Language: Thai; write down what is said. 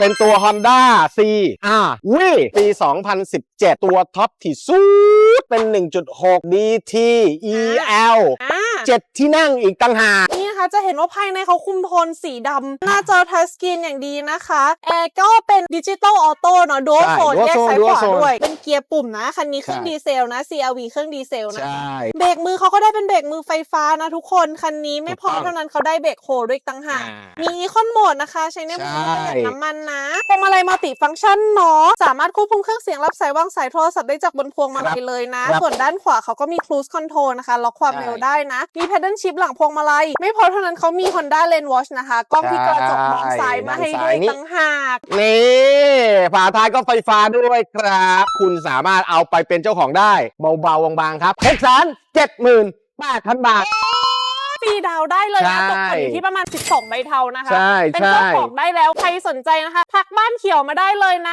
เป็นตัว Honda C R V ปี 2017 ตัวท็อปที่สุดเป็น 1.6 DT EL อ่า7ที่นั่งอีกตั้งหากนี่นะคะจะเห็นว่าภายในเขาคุมโทนสีดำหน้าจอทัชสกรีนอย่างดีนะคะ แอร์ก็เป็นดิจิตอลออโต้เนาะดูใช่โซน dual แยก zone ซ้าย dual ขวา zone ด้วยเป็นเกียร์ปุ่มนะ คันนี้เครื่องใช่ดีเซลนะ CRV เครื่องดีเซลนะใช่เบรกมือเขาก็ได้เป็นเบรกมือไฟฟ้านะทุกคน คันนี้ไม่พอถูกต้องเท่านั้นเขาได้เบรกโฮด้วยอีกต่างหากอ่ามีอีคอนโหมดนะคะ ใช้ในเมืองใช่ประหยัดน้ำมันนะพวงมาลัยมัลติฟังก์ชันเนาะสามารถควบคุมเครื่องเสียงรับสายวางสายโทรศัพท์ได้จากบนพวงมาลัยเลยนะครับส่วนด้านขวาเขาก็มี cruise control นะคะล็อกความใช่เร็วได้นะ มี pedal shift หลังพวงมาลัย ไม่พอเท่านั้นเขามี Honda Lane Watch นะคะกล้องที่กระจกมองซ้ายมาให้ด้วยต่างหากนี่ฝาท้ายก็ไฟฟ้าด้วยครับ คุณสามารถเอาไปเป็นเจ้าของได้เบาๆบางๆครับ6 7 8 0 0 0บาท ฟรีดาวน์ได้เลยนะใช่ตกผ่อนอยู่ที่ประมาณ 12ใบเทานะคะ ใช่เป็นใช่เจ้าของได้แล้ว ใครสนใจนะคะทักบ้านเขียวมาได้เลยนะ